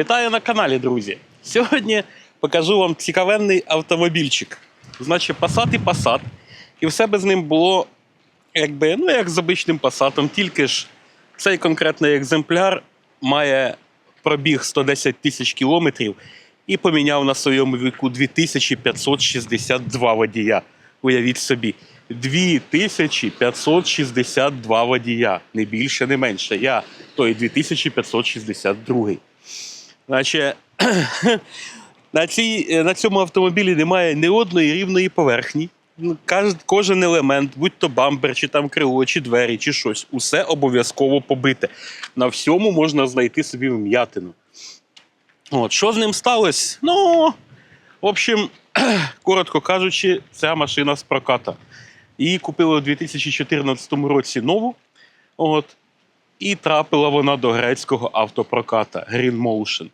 Вітаю на каналі, друзі. Сьогодні покажу вам цікавенний автомобільчик. Значить, Passat і Passat. І все би з ним було, якби, ну, як з обичним Passat, тільки ж цей конкретний екземпляр має пробіг 110 тисяч кілометрів і поміняв на своєму віку 2562 водія. Уявіть собі. 2562 водія. Не більше, не менше. Я той 2562. Значить, на, цій, на цьому автомобілі немає ні одної рівної поверхні. Ну, Кожен елемент, будь то бампер, чи там крило, чи двері, чи щось, усе обов'язково побите. На всьому можна знайти собі вм'ятину. От, що з ним сталося? Ну, в общем, коротко кажучи, ця машина з проката. Її купили у 2014 році нову. От, і трапила вона до грецького автопроката Green Motion.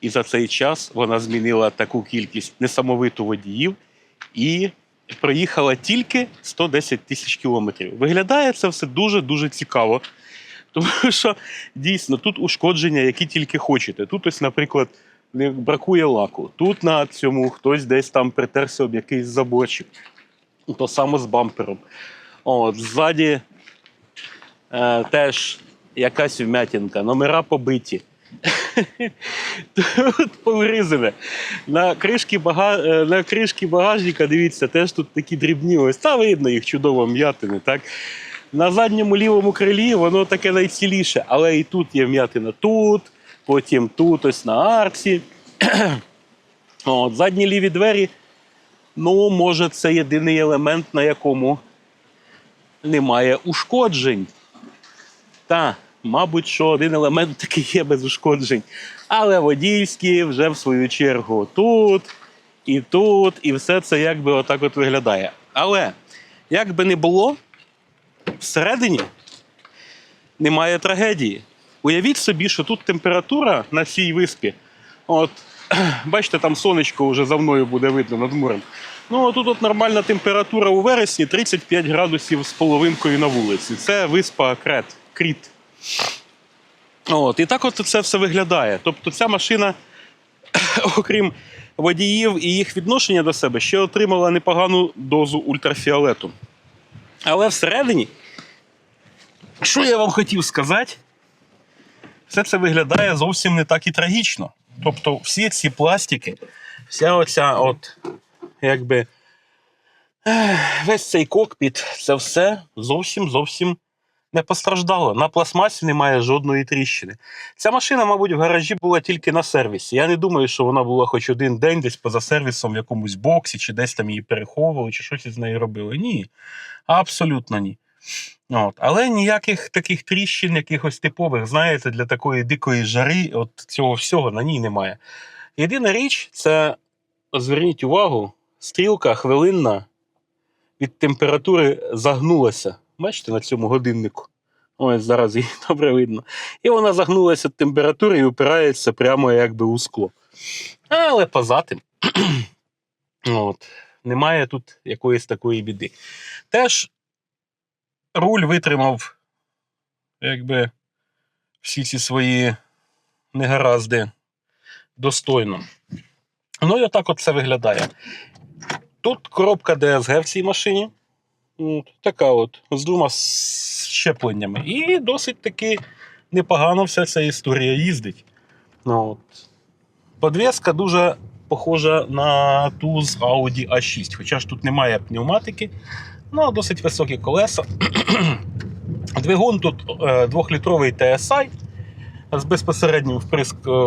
І за цей час вона змінила таку кількість несамовиту водіїв і проїхала тільки 110 тисяч кілометрів. Виглядає це все дуже-дуже цікаво. Тому що дійсно тут ушкодження, які тільки хочете. Тут, ось, наприклад, бракує лаку. Тут на цьому хтось десь там притерся об якийсь заборчик. То саме з бампером. От, ззаді е, теж якась вмятинка, номера побиті. Тут поврізане. На кришки, бага... е, на кришки багажника, дивіться, теж тут такі дрібні. Ось та видно їх чудово м'ятини. Так? На задньому лівому крилі воно таке найціліше, але і тут є вм'ятина тут, потім тут, ось на арці. От, задні ліві двері. Ну, може, це єдиний елемент, на якому немає ушкоджень. Та, мабуть, що один елемент такий є без ушкоджень. Але водійські вже в свою чергу тут і тут, і все це якби отак от виглядає. Але як би не було, всередині немає трагедії. Уявіть собі, що тут температура на цій виспі. От, бачите, там сонечко вже за мною буде видно над морем. Ну, тут от нормальна температура у вересні 35 градусів з половинкою на вулиці. Це виспа Крет, Кріт. От, і так от це все виглядає. Тобто ця машина, окрім водіїв і їх відношення до себе, ще отримала непогану дозу ультрафіолету. Але всередині, що я вам хотів сказати, все це виглядає зовсім не так і трагічно. Тобто, всі ці пластики, вся оця от, якби, весь цей кокпіт, це все зовсім зовсім не постраждало. На пластмасі немає жодної тріщини. Ця машина, мабуть, в гаражі була тільки на сервісі. Я не думаю, що вона була хоч один день десь поза сервісом в якомусь боксі, чи десь там її переховували, чи щось із нею робили. Ні. Абсолютно ні. От. Але ніяких таких тріщин, якихось типових, знаєте, для такої дикої жари, от цього всього на ній немає. Єдина річ, це зверніть увагу, стрілка хвилинна від температури загнулася. Бачите, на цьому годиннику. Ось зараз її добре видно. І вона загнулася від температури і опирається прямо якби у скло. Але позатим. От. Немає тут якоїсь такої біди. Теж руль витримав, якби всі ці свої негаразди достойно. Ну і отак от це виглядає. Тут коробка DSG в цій машині. Така от, з двома щепленнями. І досить таки непогано вся ця історія їздить. Ну, от. Подвеска дуже похожа на ту з Audi A6, хоча ж тут немає пневматики, ну, досить високі колеса. Двигун тут е, 2-літровий TSI з безпосереднім е,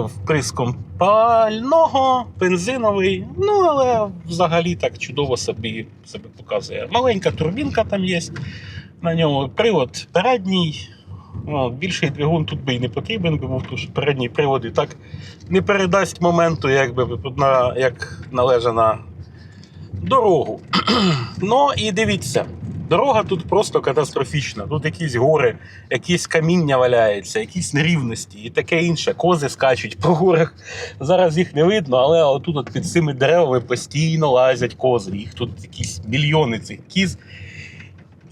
вприском пального, бензиновий. Ну, але взагалі так чудово собі себе показує. Маленька турбінка там є. На ньому привод передній. Більший двигун тут би і не потрібен би був, тому що передній привод і так не передасть моменту, якби на, як належить на дорогу. ну і дивіться, дорога тут просто катастрофічна. Тут якісь гори, якісь каміння валяються, якісь нерівності і таке інше. Кози скачуть по горах. Зараз їх не видно, але отут от під цими деревами постійно лазять кози. Їх тут якісь мільйони цих кіз.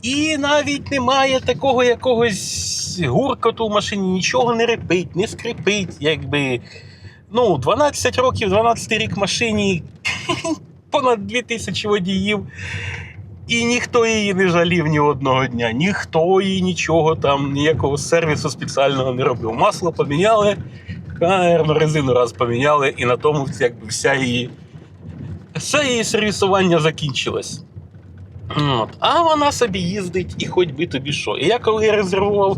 І навіть немає такого якогось гуркоту в машині, нічого не репить, не скрипить, якби ну, 12 років, 12 рік машині, понад 2000 водіїв. І ніхто її не жалів ні одного дня. Ніхто їй нічого там, ніякого сервісу спеціального не робив. Масло поміняли, наверно, резину раз поміняли, і на тому якби вся її, все її сервісування закінчилось. От. А вона собі їздить і хоч би тобі що. І я коли резервував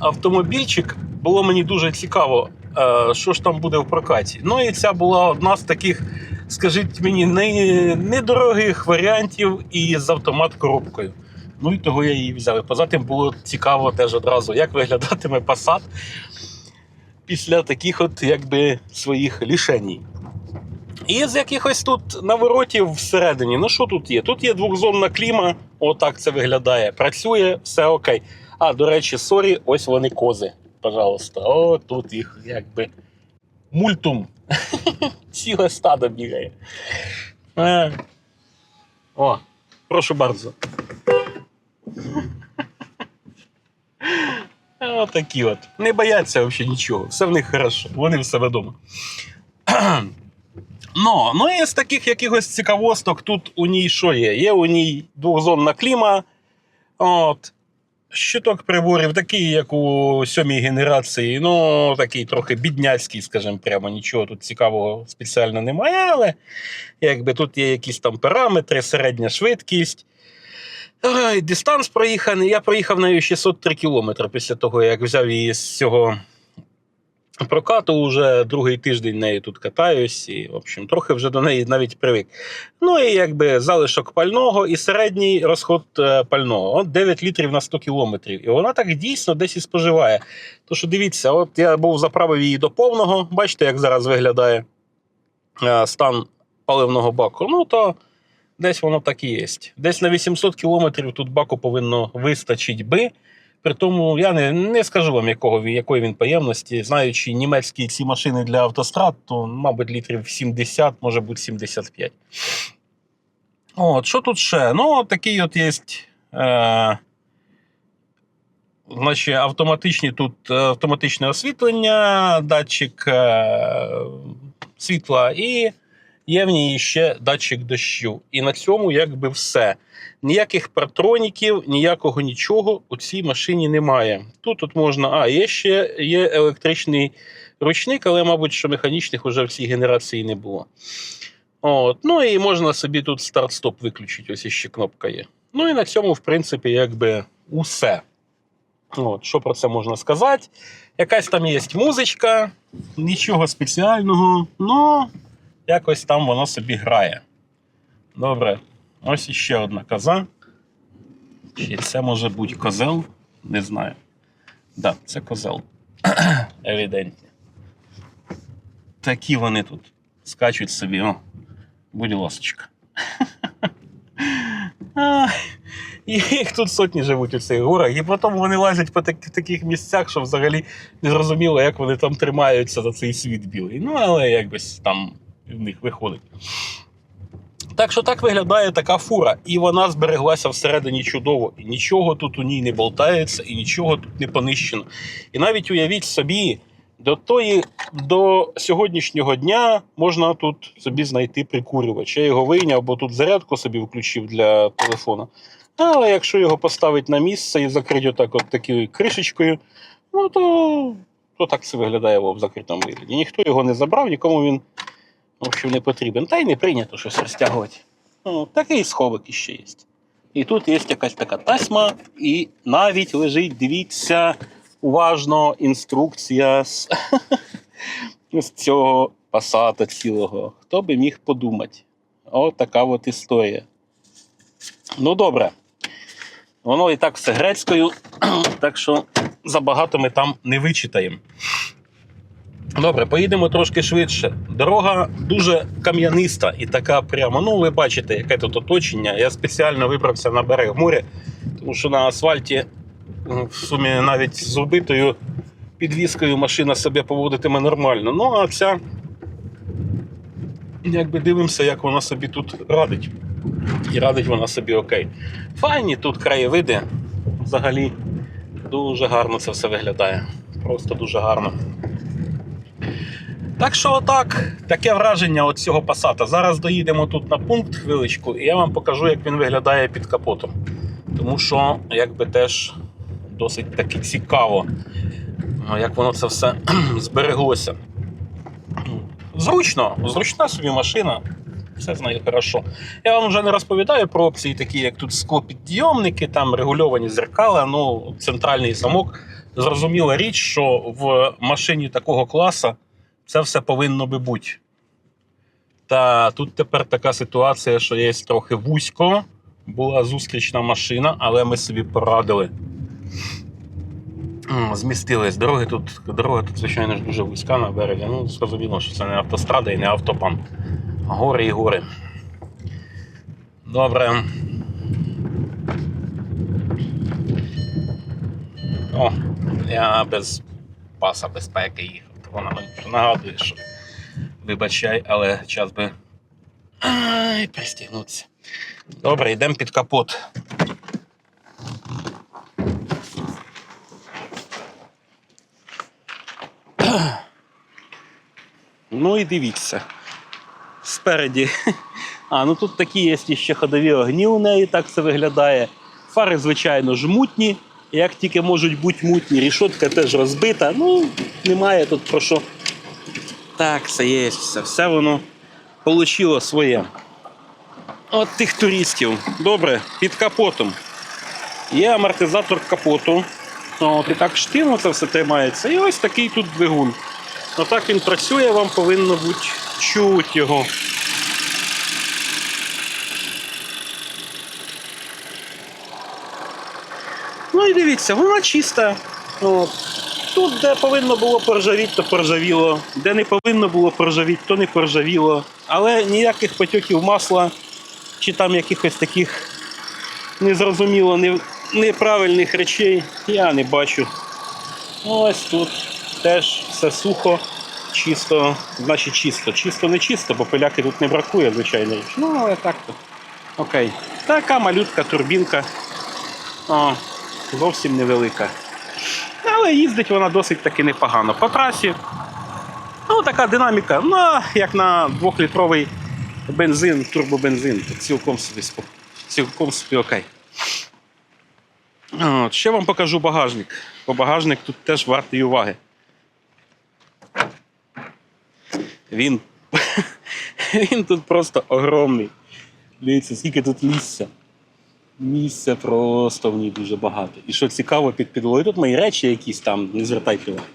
автомобільчик, було мені дуже цікаво, е, що ж там буде в прокаті. Ну і ця була одна з таких, скажіть мені, не- недорогих варіантів і з автомат-коробкою. Ну і того я її взяв. І позатим було цікаво теж одразу, як виглядатиме Passat після таких от якби своїх лішеній. І з якихось тут наворотів всередині. Ну що тут є? Тут є двохзонна кліма, отак це виглядає. Працює, все окей. А, до речі, сорі, ось вони кози. Пожалуйста. О, тут їх якби мультум. Ціле стадо бігає. Е. О, прошу bardzo. Отакі от. Не бояться взагалі нічого. Все в них хорошо. Вони в себе вдома. Ну, ну і з таких якихось цікавосток тут у ній що є? Є у ній двохзонна кліма. От. Щиток приборів, такий, як у сьомій генерації. Ну, такий трохи бідняцький, скажімо прямо, нічого тут цікавого спеціально немає, але якби тут є якісь там параметри, середня швидкість. Дистанс проїханий. Я проїхав нею 603 кілометри після того, як взяв її з цього прокату. Уже другий тиждень нею тут катаюсь, і, в общем, трохи вже до неї навіть привик. Ну і якби залишок пального і середній розход е, пального. От 9 літрів на 100 кілометрів. І вона так дійсно десь і споживає. То що дивіться, от я був заправив її до повного. Бачите, як зараз виглядає е, стан паливного баку. Ну то десь воно так і є. Десь на 800 кілометрів тут баку повинно вистачить би. При тому я не, не скажу вам, якого, якої він поємності. Знаючи німецькі ці машини для автострад, то, мабуть, літрів 70, може бути 75. От, що тут ще? Ну, такий от є. Е, значить, автоматичні тут автоматичне освітлення, датчик е, світла і є в ній ще датчик дощу. І на цьому якби все. Ніяких партроніків, ніякого нічого у цій машині немає. Тут от можна. А, є ще є електричний ручник, але, мабуть, що механічних уже в цій генерації не було. От. Ну і можна собі тут старт-стоп виключити. Ось іще кнопка є. Ну і на цьому, в принципі, якби усе. От, що про це можна сказати? Якась там є музичка, нічого спеціального, ну якось там воно собі грає. Добре, ось іще одна коза. Чи це може бути козел? Не знаю. Так, да, це козел. Евідентні. Такі вони тут скачуть собі, о, будь ласочка. Їх тут сотні живуть у цих горах, і потім вони лазять по так- таких місцях, що взагалі не зрозуміло, як вони там тримаються за цей світ білий. Ну, але якось там в них виходить. Так що так виглядає така фура, і вона збереглася всередині чудово. І нічого тут у ній не болтається, і нічого тут не понищено. І навіть уявіть собі, до тої, до сьогоднішнього дня можна тут собі знайти прикурювач. Я його вийняв, бо тут зарядку собі включив для телефона. Але якщо його поставити на місце і закрити отак от такою кришечкою, ну то, то так це виглядає в закритому вигляді. Ніхто його не забрав, нікому він в общем, не потрібен. Та й не прийнято щось розтягувати. Ну, такий сховик іще є. І тут є якась така тасьма, і навіть лежить, дивіться, уважно інструкція з, з цього пасата цілого. Хто би міг подумати? От така от історія. Ну, добре. Воно і так все грецькою, так що забагато ми там не вичитаємо. Добре, поїдемо трошки швидше. Дорога дуже кам'яниста і така прямо. Ну, ви бачите, яке тут оточення. Я спеціально вибрався на берег моря, тому що на асфальті, в сумі навіть з убитою підвіскою машина себе поводитиме нормально. Ну, а ця, якби дивимося, як вона собі тут радить. І радить вона собі окей. Файні тут краєвиди. Взагалі дуже гарно це все виглядає. Просто дуже гарно. Так що отак, таке враження от цього пасата. Зараз доїдемо тут на пункт хвиличку, і я вам покажу, як він виглядає під капотом. Тому що, якби теж досить таки цікаво, як воно це все збереглося. Зручно, зручна собі машина. Все з нею хорошо. Я вам вже не розповідаю про опції, такі як тут склопідйомники, там регульовані зеркала, ну, центральний замок. Зрозуміла річ, що в машині такого класу це все повинно би бути. Та тут тепер така ситуація, що є трохи вузько. Була зустрічна машина, але ми собі порадили. Змістились. Дороги тут, дорога тут, звичайно дуже вузька на березі. Ну, зрозуміло, що це не автострада і не автобан. Гори і гори. Добре. О, я без паса безпеки їхав. Вона нагадує, що вибачай, але час би. Ай, пристігнутися. Добре, йдемо під капот. Ну і дивіться. Спереді. А, ну тут такі є ще ходові огні у неї, так це виглядає. Фари, звичайно, ж мутні, як тільки можуть бути мутні. Рішотка теж розбита. Ну, немає тут про що. Так, все є, все, все воно получило своє. От тих туристів. Добре, під капотом. Є амортизатор капоту. От, і так штину це все тримається. І ось такий тут двигун. Отак він працює, вам повинно бути чути його. І дивіться, вона чиста. От. Тут, де повинно було поржавіти, то поржавіло. Де не повинно було поржавіти, то не поржавіло. Але ніяких потьоків масла чи там якихось таких незрозуміло неправильних речей я не бачу. Ось тут теж все сухо, чисто, значить чисто. Чисто не чисто, бо пиляки тут не бракує, звичайно. Ну, але так то. Окей. Така малютка турбінка. О, зовсім невелика. Але їздить вона досить таки непогано. По трасі. Ну, така динаміка. Ну, як на двохлітровий бензин, турбобензин. Цілком собі, цілком собі окей. От, ще вам покажу багажник. Бо багажник тут теж вартий уваги. Він, він тут просто огромний. Дивіться, скільки тут місця. Місця просто в ній дуже багато. І що цікаво, під підлогою. Тут мої речі якісь там, не звертайте уваги.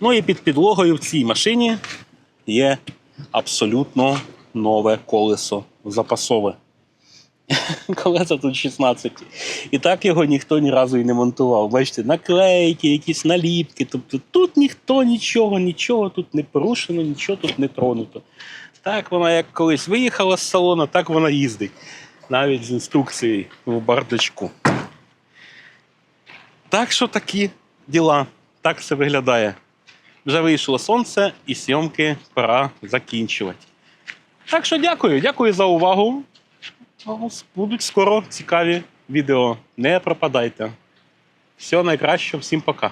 Ну і під підлогою в цій машині є абсолютно нове колесо запасове. Колеса тут 16. І так його ніхто ні разу і не монтував. Бачите, наклейки, якісь наліпки. Тобто тут ніхто нічого, нічого тут не порушено, нічого тут не тронуто. Так вона як колись виїхала з салону, так вона їздить. Навіть з інструкцією в бардачку. Так що такі діла. Так все виглядає. Вже вийшло сонце і зйомки пора закінчувати. Так що дякую, дякую за увагу. Будуть скоро цікаві відео. Не пропадайте. Всього найкращого, всім пока.